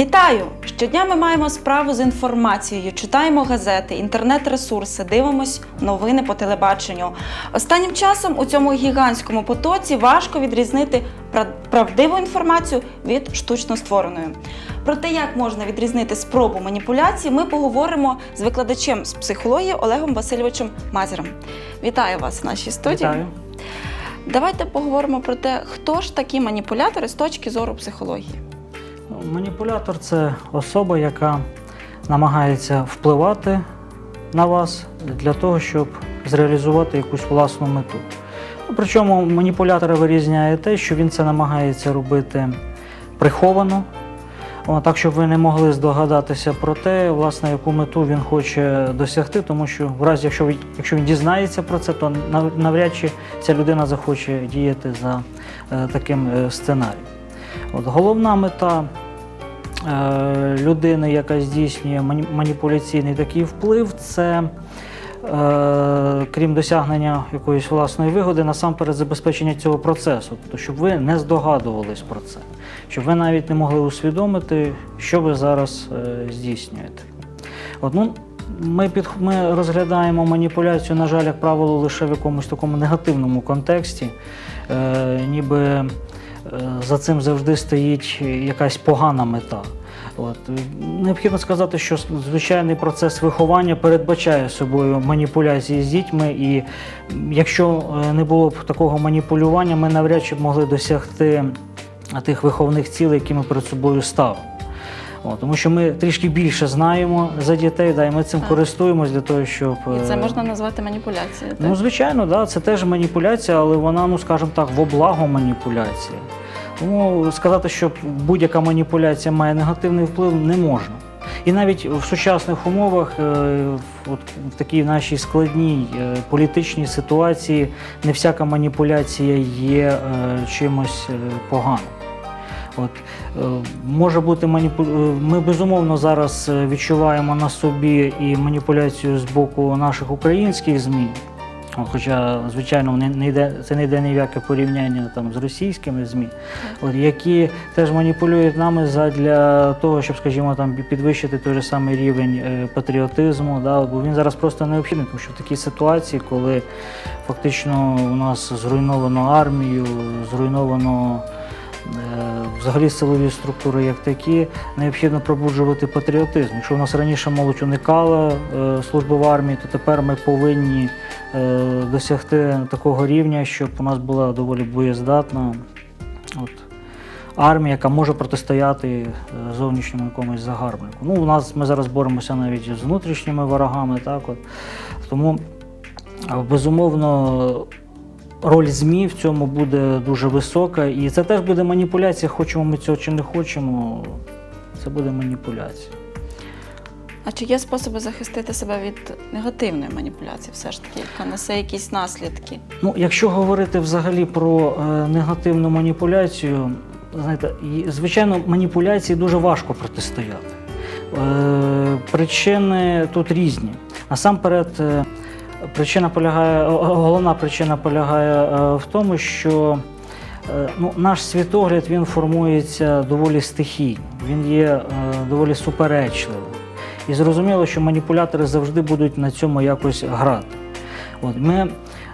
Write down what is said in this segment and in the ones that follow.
Вітаю! Щодня ми маємо справу з інформацією, читаємо газети, інтернет-ресурси, дивимось новини по телебаченню. Останнім часом у цьому гігантському потоці важко відрізнити пра- правдиву інформацію від штучно створеної. Про те, як можна відрізнити спробу маніпуляції, ми поговоримо з викладачем з психології Олегом Васильовичем Мазером. Вітаю вас в нашій студії. Вітаю. Давайте поговоримо про те, хто ж такі маніпулятори з точки зору психології. Маніпулятор це особа, яка намагається впливати на вас для того, щоб зреалізувати якусь власну мету. Ну, Причому маніпулятора вирізняє те, що він це намагається робити приховано, так щоб ви не могли здогадатися про те, власне, яку мету він хоче досягти, тому що в разі, якщо, він дізнається про це, то навряд чи ця людина захоче діяти за е, таким е, сценарієм. От, головна мета е, людини, яка здійснює маніпуляційний такий вплив, це е, крім досягнення якоїсь власної вигоди, насамперед забезпечення цього процесу, тобто, щоб ви не здогадувались про це, щоб ви навіть не могли усвідомити, що ви зараз е, здійснюєте. От, ну, ми, під, ми розглядаємо маніпуляцію, на жаль, як правило, лише в якомусь такому негативному контексті, е, ніби за цим завжди стоїть якась погана мета. От. е, Необхідно сказати, що звичайний процес виховання передбачає собою маніпуляції з дітьми, і якщо е, не було б такого маніпулювання, ми навряд чи б могли досягти тих виховних цілей, які ми перед собою ставимо. От, тому що ми трішки більше знаємо за дітей, да, і ми цим Так. користуємось для того, щоб. І це е, можна назвати маніпуляцією. Ну, звичайно, да, це теж маніпуляція, але вона, ну скажімо так, в облаго маніпуляції. Тому сказати, що будь-яка маніпуляція має негативний вплив, не можна. І навіть в сучасних умовах, е, в- от в такій нашій складній е, політичній ситуації, не всяка маніпуляція є е, чимось е, поганим. От, е, може бути маніпу... е, Ми безумовно зараз е, відчуваємо на собі і маніпуляцію з боку наших українських ЗМІ. Хоча, звичайно, не, йде, це не йде ні в яке порівняння там, з російськими ЗМІ, от, які теж маніпулюють нами для того, щоб, скажімо, там, підвищити той же самий рівень патріотизму. Да, бо він зараз просто необхідний, тому що в такій ситуації, коли фактично у нас зруйновано армію, зруйновано Взагалі силові структури як такі необхідно пробуджувати патріотизм. Якщо у нас раніше молодь уникала е, служби в армії, то тепер ми повинні е, досягти такого рівня, щоб у нас була доволі боєздатна от, армія, яка може протистояти е, зовнішньому якомусь загарбнику. Ну, у нас ми зараз боремося навіть з внутрішніми ворогами, так от. Тому е, безумовно роль ЗМІ в цьому буде дуже висока, і це теж буде маніпуляція, хочемо ми цього чи не хочемо. Це буде маніпуляція. А чи є способи захистити себе від негативної маніпуляції, все ж таки, яка несе якісь наслідки? Ну, якщо говорити взагалі про е, негативну маніпуляцію, знаєте, звичайно, маніпуляції дуже важко протистояти. Е, причини тут різні. Насамперед, е, причина полягає, головна причина полягає е, в тому, що е, ну, наш світогляд він формується доволі стихійно, він є е, доволі суперечливим. І зрозуміло, що маніпулятори завжди будуть на цьому якось грати. От, ми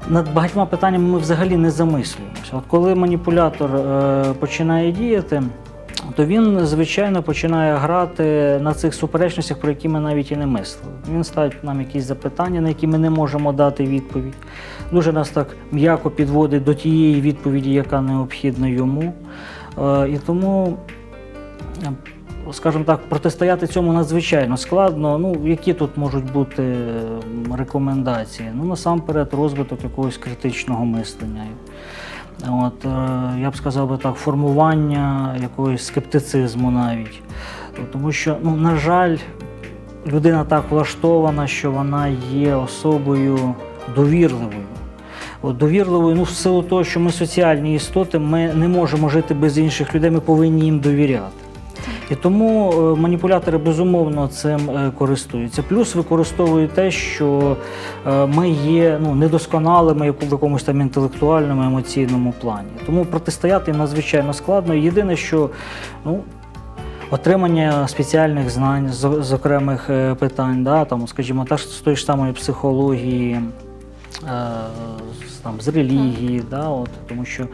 над багатьма питаннями ми взагалі не замислюємося. От коли маніпулятор е, починає діяти, то він, звичайно, починає грати на цих суперечностях, про які ми навіть і не мислили. Він ставить нам якісь запитання, на які ми не можемо дати відповідь. Дуже нас так м'яко підводить до тієї відповіді, яка необхідна йому. Е, і тому скажімо так, протистояти цьому надзвичайно складно. Ну, які тут можуть бути рекомендації? Ну, насамперед, розвиток якогось критичного мислення. От, е, я б сказав би так, формування якогось скептицизму навіть. Тому що, ну, на жаль, людина так влаштована, що вона є особою довірливою. От, довірливою, ну, в силу того, що ми соціальні істоти, ми не можемо жити без інших людей, ми повинні їм довіряти. І тому е, маніпулятори безумовно цим е, користуються. Плюс використовують те, що е, ми є ну, недосконалими в якомусь там інтелектуальному, емоційному плані. Тому протистояти їм надзвичайно складно. Єдине, що ну, отримання спеціальних знань з, з окремих питань, да, там, скажімо, та ж з тої ж самої психології, е, там, з релігії, да, от, тому що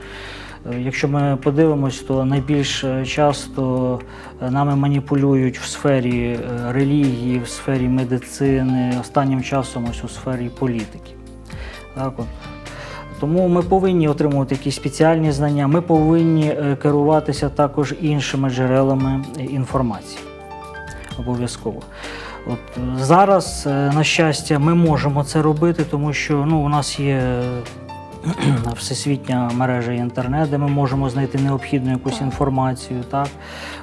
якщо ми подивимось, то найбільш е, часто е, нами маніпулюють в сфері е, релігії, в сфері медицини, останнім часом ось у сфері політики. Так, от. Тому ми повинні отримувати якісь спеціальні знання, ми повинні е, керуватися також іншими джерелами е, інформації. Обов'язково. От е, зараз, е, на щастя, ми можемо це робити, тому що ну, у нас є е, всесвітня мережа інтернет, де ми можемо знайти необхідну якусь інформацію. Так?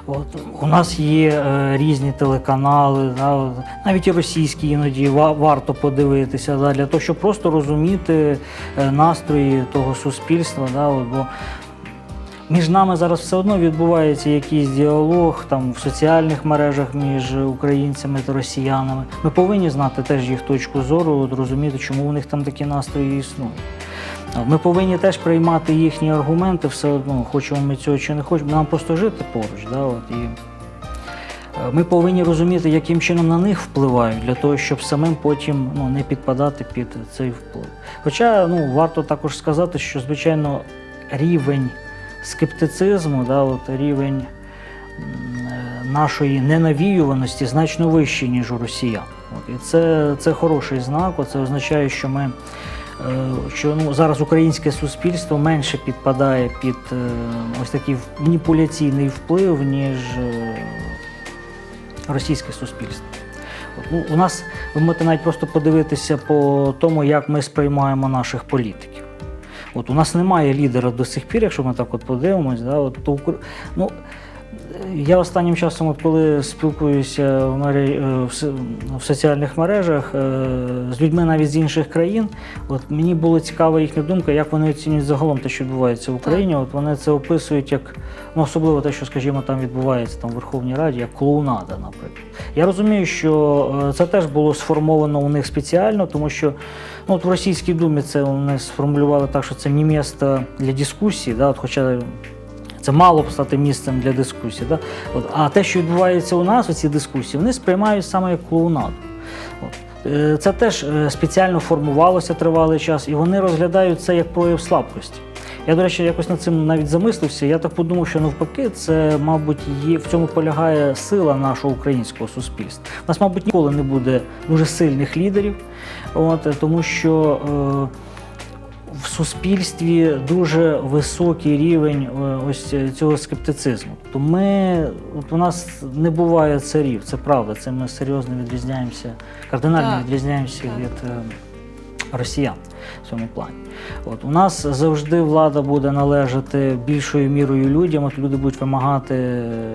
От, у нас є е, різні телеканали, да, навіть і російські іноді ва- варто подивитися, да, для того, щоб просто розуміти е, настрої того суспільства. Да, от, бо між нами зараз все одно відбувається якийсь діалог там в соціальних мережах між українцями та росіянами. Ми повинні знати теж їх точку зору, розуміти, чому у них там такі настрої існують. Ми повинні теж приймати їхні аргументи, все одно, хочемо ми цього чи не хочемо. Нам просто жити поруч. Да, от, і, е, ми повинні розуміти, яким чином на них впливають, для того, щоб самим потім ну, не підпадати під цей вплив. Хоча ну, варто також сказати, що звичайно рівень скептицизму, да, от, рівень е, нашої ненавіюваності значно вищий, ніж у росіян. От, і це, це хороший знак. Це означає, що ми. Е, Що ну, зараз українське суспільство менше підпадає під е, ось такий маніпуляційний вплив, ніж е, російське суспільство. Ну, у нас ви можете навіть просто подивитися по тому, як ми сприймаємо наших політиків. От у нас немає лідера до сих пір, якщо ми так от подивимось, да, от, то, ну, я останнім часом, от коли спілкуюся в, мере- е, в, соціальних мережах е, з людьми навіть з інших країн, от мені було цікава їхня думка, як вони оцінюють загалом те, що відбувається в Україні. От вони це описують як ну, особливо те, що, скажімо, там відбувається там в Верховній Раді, як клоунада, наприклад. Я розумію, що е, це теж було сформовано у них спеціально, тому що ну, от в Російській думі це вони сформулювали так, що це не місце для дискусії, да, от, хоча це мало б стати місцем для дискусії. Да? От, а те, що відбувається у нас, оці дискусії, вони сприймають саме як клоунаду. От. Е, Це теж е, спеціально формувалося тривалий час, і вони розглядають це як прояв слабкості. Я, до речі, якось над цим навіть замислився. Я так подумав, що навпаки, це, мабуть, є, в цьому полягає сила нашого українського суспільства. У нас, мабуть, ніколи не буде дуже сильних лідерів, от, тому що. Е, в суспільстві дуже високий рівень е, ось цього скептицизму. То ми, от у нас не буває царів, це правда. Це ми серйозно відрізняємося, кардинально Так, відрізняємося так. від е, росіян в цьому плані. От у нас завжди влада буде належати більшою мірою людям. От люди будуть вимагати. е,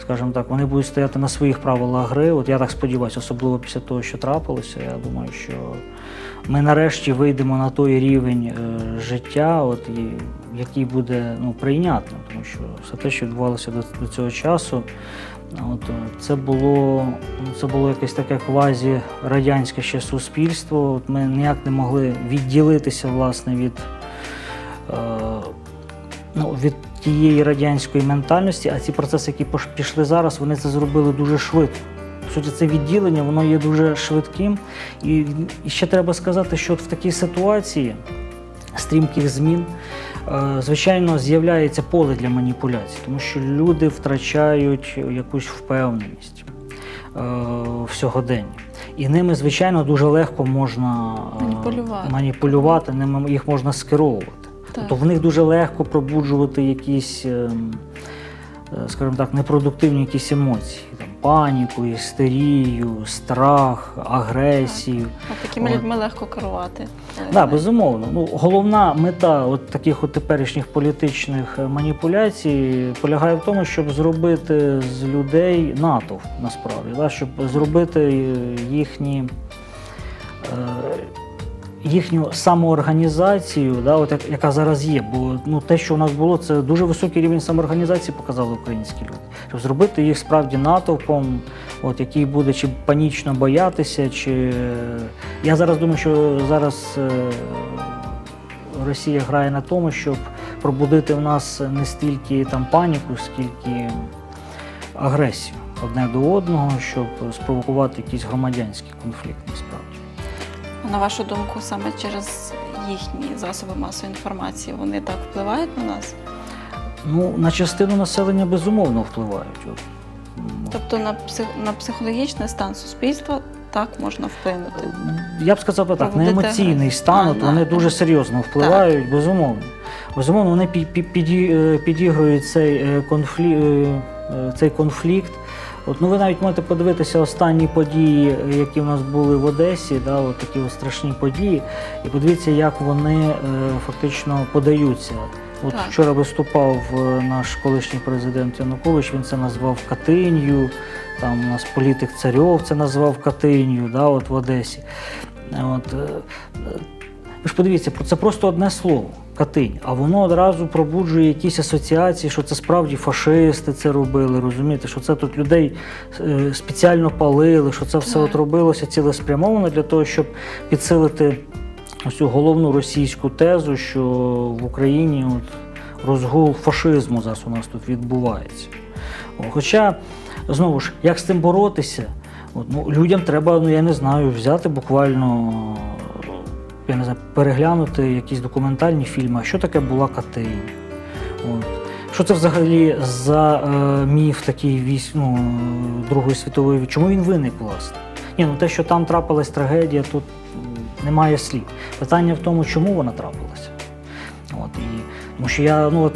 Скажімо так, вони будуть стояти на своїх правилах гри. От я так сподіваюся, особливо після того, що трапилося. Я думаю, що ми нарешті вийдемо на той рівень е, життя, от, який буде ну, прийнятним, тому що все те, що відбувалося до, до цього часу, от, е, це було, ну, це було якесь таке квазі радянське ще суспільство. От ми ніяк не могли відділитися власне від. Е, ну, від тієї радянської ментальності, а ці процеси, які пішли зараз, вони це зробили дуже швидко. Суті, це відділення воно є дуже швидким. І, ще треба сказати, що в такій ситуації стрімких змін, е, звичайно, з'являється поле для маніпуляцій, тому що люди втрачають якусь впевненість е, в сьогоденні. І ними, звичайно, дуже легко можна е, Маніпулювати. маніпулювати, ними їх можна скеровувати. Так. Тобто в них дуже легко пробуджувати якісь, ем, скажімо так, непродуктивні якісь емоції. Паніку, істерію, страх, агресію. А такими От. людьми легко керувати. Так, да, безумовно. Ну, головна мета от таких от теперішніх політичних е, маніпуляцій полягає в тому, щоб зробити з людей натовп насправді, да, щоб зробити е, їхні. Е, їхню самоорганізацію, да, от яка зараз є. Бо ну, те, що у нас було, це дуже високий рівень самоорганізації показали українські люди. Щоб зробити їх справді натовпом, от, який буде чи панічно боятися, чи я зараз думаю, що зараз е, Росія грає на тому, щоб пробудити в нас не стільки там паніку, скільки агресію одне до одного, щоб спровокувати якийсь громадянський конфлікт насправді. На вашу думку, саме через їхні засоби масової інформації вони так впливають на нас? Ну, на частину населення безумовно впливають. От, Тобто на, псих... на психологічний стан суспільства так можна вплинути. Я б сказав так, на емоційний стан, А, от вони дуже серйозно впливають, безумовно. Безумовно, вони е, підігрують цей е, конфлікт, цей конфлікт. От, ну, ви навіть можете подивитися останні події, які в нас були в Одесі, да, от такі от страшні події, і подивіться, як вони е, фактично подаються. От Так. вчора виступав е, наш колишній президент Янукович, він це назвав Катинью. Там у нас політик Царьов це назвав Катинью, да, от в Одесі. От, е, ви ж подивіться, це просто одне слово Катинь, а воно одразу пробуджує якісь асоціації, що це справді фашисти це робили, розумієте, що це тут людей е, спеціально палили, що це все от робилося цілеспрямовано для того, щоб підсилити цю головну російську тезу, що в Україні от розгул фашизму зараз у нас тут відбувається. Хоча, знову ж, як з цим боротися? От, ну, людям треба, ну я не знаю, взяти буквально, я не знаю, переглянути якісь документальні фільми, що таке була Катинь. От. Що це взагалі за е, міф такий військ, ну, Другої світової? Чому він виник, власне? Ні, ну те, що там трапилась трагедія, тут немає слів. Питання в тому, чому вона трапилася. От, і, тому що я, ну, от,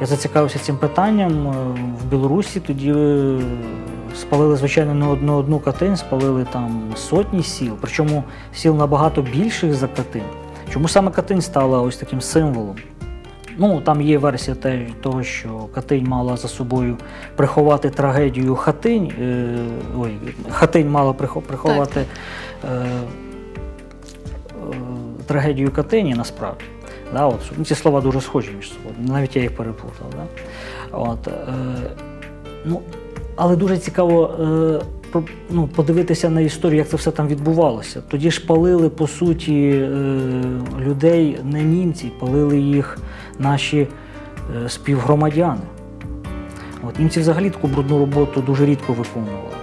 я зацікавився цим питанням. е, В Білорусі тоді е, спалили, звичайно, не одну, одну катин, спалили там сотні сіл, причому сіл набагато більших за катин. Чому саме Катинь стала ось таким символом? Ну, там є версія те- того, що Катинь мала за собою приховати трагедію Хатинь. Е, ой, Хатинь мала прихо- приховати Е, е, трагедію Катині насправді. Да, от, ну, ці слова дуже схожі між собою, навіть я їх переплутав. Да? От, е, ну, але дуже цікаво е, ну, подивитися на історію, як це все там відбувалося. Тоді ж палили, по суті, е, людей не німці, палили їх наші е, співгромадяни. От, німці взагалі таку брудну роботу дуже рідко виконували.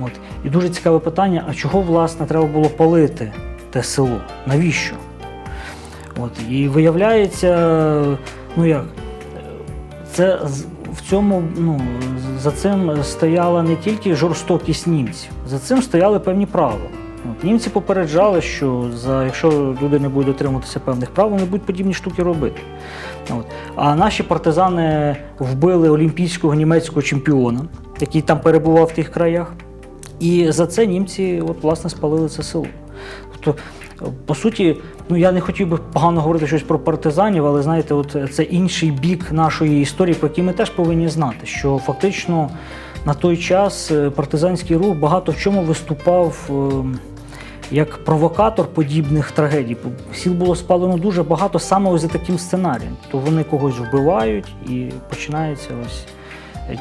От. І дуже цікаве питання: а чого, власне, треба було палити те село? Навіщо? От. І виявляється, ну як, це цьому, ну, за цим стояла не тільки жорстокість німців, за цим стояли певні правила. От, німці попереджали, що за, якщо люди не будуть дотримуватися певних правил, вони будуть подібні штуки робити. От. А наші партизани вбили олімпійського німецького чемпіона, який там перебував в тих краях. І за це німці от, власне спалили це село. Тобто, по суті, ну я не хотів би погано говорити щось про партизанів, але знаєте, от це інший бік нашої історії, про який ми теж повинні знати, що фактично на той час е, партизанський рух багато в чому виступав. ем, Як провокатор подібних трагедій. Сіл було спалено дуже багато саме ось за таким сценарієм. То вони когось вбивають і починається ось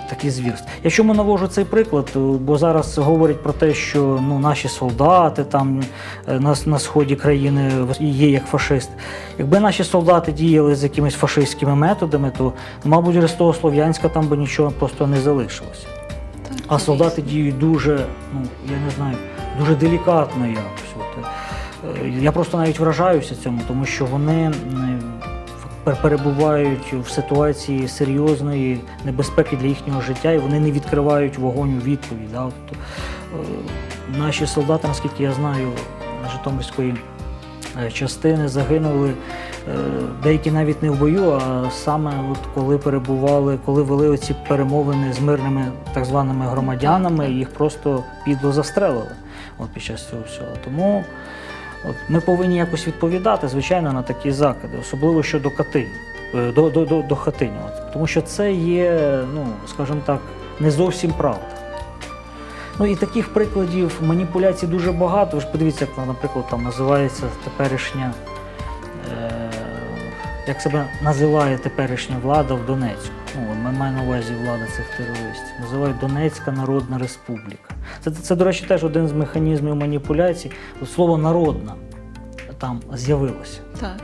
такі звірства. Я чому навожу цей приклад? Е, Бо зараз говорять про те, що ну, наші солдати там е, на, на сході країни є як фашисти. Якби наші солдати діяли з якимись фашистськими методами, то, мабуть, Ростого Слов'янська там би нічого просто не залишилося. Так, А солдати діють дуже, ну я не знаю, дуже делікатно якось. От. Е, Я просто навіть вражаюся цьому, тому що вони перебувають в ситуації серйозної небезпеки для їхнього життя, і вони не відкривають вогонь у відповідь. Да? От, е, наші солдати, наскільки я знаю, Житомирської е, частини загинули. е, Деякі навіть не в бою, а саме от коли перебували, коли вели оці перемовини з мирними так званими громадянами, їх просто підло застрелили от під час цього всього. Тому от, ми повинні якось відповідати, звичайно, на такі закиди, особливо щодо Катині, е, до, до, до, до Хатині. От, тому що це є, ну, скажімо так, не зовсім правда. Ну і таких прикладів маніпуляцій дуже багато. Ви ж подивіться, як, наприклад, там називається теперішня, е, як себе називає теперішня влада в Донецьку. Ну, ми маємо на увазі влада цих терористів. Називають Донецька Народна Республіка. Це, це, до речі, теж один з механізмів маніпуляцій. От слово народна там з'явилося. Так.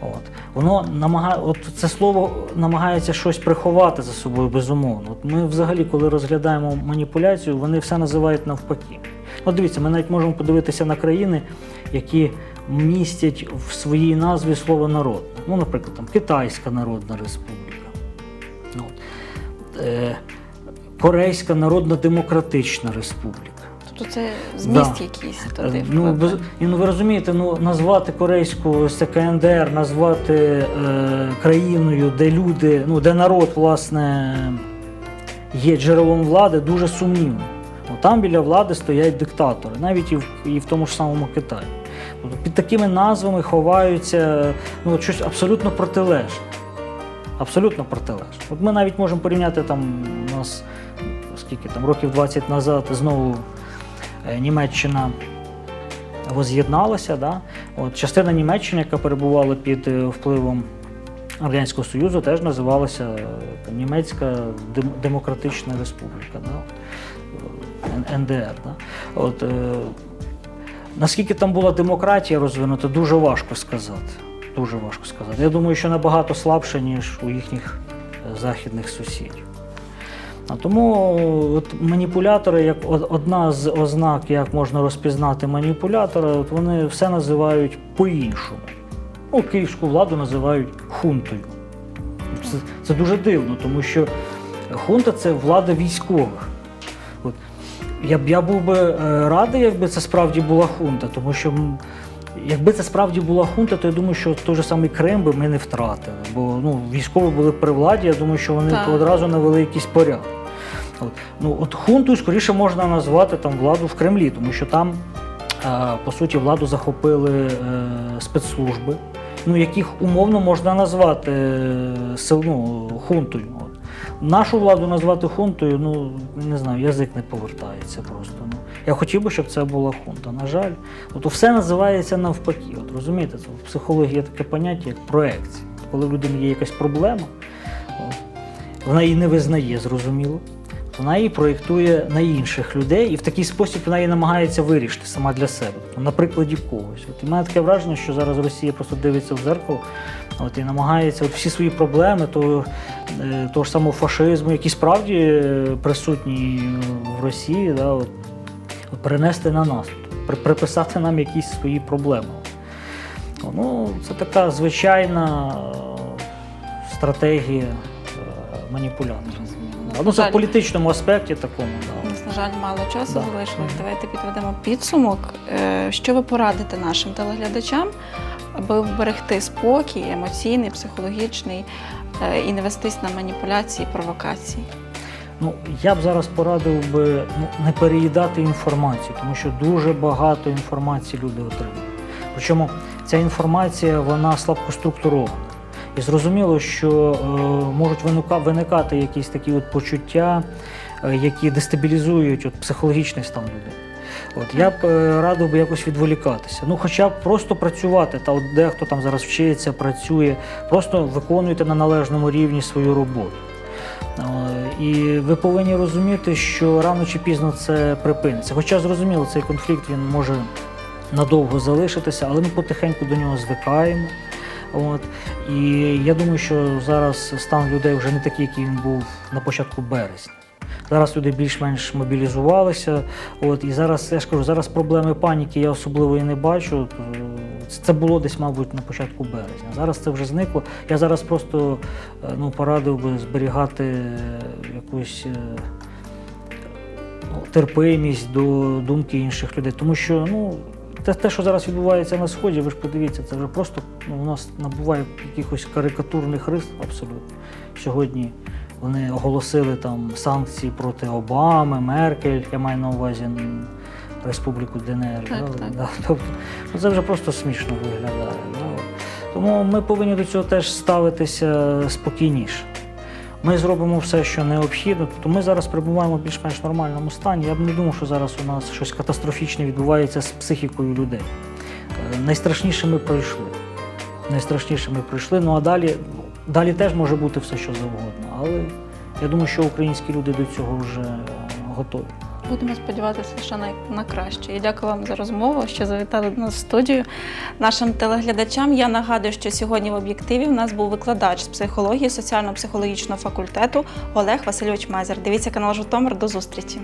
От. Воно намагає, от це слово намагається щось приховати за собою, безумовно. От ми взагалі, коли розглядаємо маніпуляцію, вони все називають навпаки. От дивіться, ми навіть можемо подивитися на країни, які містять в своїй назві слово народне. Ну, наприклад, там Китайська Народна Республіка. Е, Корейська Народно-Демократична Республіка. Тобто це зміст Да. якийсь Е, туди. Ну, без, ну ви розумієте, ну назвати корейську це КНДР, назвати е, країною, де люди, ну де народ, власне, є джерелом влади, дуже сумнівно. Ну, там біля влади стоять диктатори, навіть і в, і в тому ж самому Китаї. Тобто під такими назвами ховаються ну, щось абсолютно протилежне. Абсолютно протилежне. От ми навіть можемо порівняти там у нас скільки там років 20 назад знову е, Німеччина воз'єдналася. Да? От, частина Німеччини, яка перебувала під е, впливом Радянського Союзу, теж називалася е, там, Німецька Демократична Республіка. Да? НДР. Да? От, е, наскільки там була демократія розвинута, дуже важко сказати. Дуже важко сказати. Я думаю, що набагато слабше, ніж у їхніх е, західних сусідів. А тому от маніпулятори, як одна з ознак, як можна розпізнати маніпулятора, от вони все називають по-іншому. Ну, київську владу називають хунтою. Це, це дуже дивно, тому що хунта це влада військових. От. Я я був би е, радий, якби це справді була хунта, тому що якби це справді була хунта, то я думаю, що той же самий Крим би ми не втратили. Бо ну, військові були при владі, я думаю, що вони Так. одразу навели якийсь порядок. От. Ну, от хунтою скоріше можна назвати там владу в Кремлі, тому що там, е, по суті, владу захопили е, спецслужби, ну, яких умовно можна назвати е, ну, хунтою. От. Нашу владу назвати хунтою, ну не знаю, язик не повертається просто. Ну, я хотів би, щоб це була хунта. На жаль, от все називається навпаки. От розумієте, це в психології є таке поняття, як проекція. Коли в людини є якась проблема, вона її не визнає, зрозуміло. Вона її проєктує на інших людей, і в такий спосіб вона її намагається вирішити сама для себе, на прикладі когось. От і мене таке враження, що зараз Росія просто дивиться в зеркало от, і намагається от всі свої проблеми, то, е, того ж самого фашизму, які справді е, присутні в Росії, да, от, от, перенести на нас, при, приписати нам якісь свої проблеми. Ну, це така звичайна е, стратегія маніпулятора. Зрозуміло. Ну, це в політичному аспекті такому. Да. нас, на жаль, мало часу Да. залишилось. Давайте підведемо підсумок. Що ви порадите нашим телеглядачам, аби вберегти спокій, емоційний, психологічний е, і не вестись на маніпуляції, провокації? Ну, я б зараз порадив би ну, не переїдати інформацію, тому що дуже багато інформації люди отримують. Причому ця інформація вона слабко структурована. І зрозуміло, що е, можуть винука- виникати якісь такі от почуття, е, які дестабілізують от, психологічний стан людей. От я б е, радив би якось відволікатися. Ну, хоча б просто працювати. Та от дехто там зараз вчиться, працює, просто виконуйте на належному рівні свою роботу. Е, І ви повинні розуміти, що рано чи пізно це припиниться. Хоча зрозуміло, цей конфлікт він може надовго залишитися, але ми потихеньку до нього звикаємо. От. І я думаю, що зараз стан людей вже не такий, який він був на початку березня. Зараз люди більш-менш мобілізувалися. От, і зараз я ж кажу, зараз проблеми паніки я особливо і не бачу. Це було десь, мабуть, на початку березня. Зараз це вже зникло. Я зараз просто е, ну, порадив би зберігати якусь ну, терпимість до думки інших людей. Тому що ну, те, те, що зараз відбувається на Сході, ви ж подивіться, це вже просто ну, у нас набуває якихось карикатурних рис абсолютно. Сьогодні вони оголосили там санкції проти Обами, Меркель, я маю на увазі Республіку ДНР. Так, да, так. Да, тобто, ну, це вже просто смішно виглядає. Да. Тому ми повинні до цього теж ставитися спокійніше. Ми зробимо все, що необхідно. Тобто ми зараз перебуваємо в більш-менш нормальному стані. Я б не думав, що зараз у нас щось катастрофічне відбувається з психікою людей. Е, Найстрашніше ми пройшли. Найстрашніше ми пройшли. Ну а далі, далі теж може бути все, що завгодно. Але я думаю, що українські люди до цього вже готові. Будемо сподіватися, що на, на краще. І дякую вам за розмову, що завітали до нас в студію. Нашим телеглядачам я нагадую, що сьогодні в об'єктиві у нас був викладач з психології соціально-психологічного факультету Олег Васильович Майзер. Дивіться канал Житомир. До зустрічі.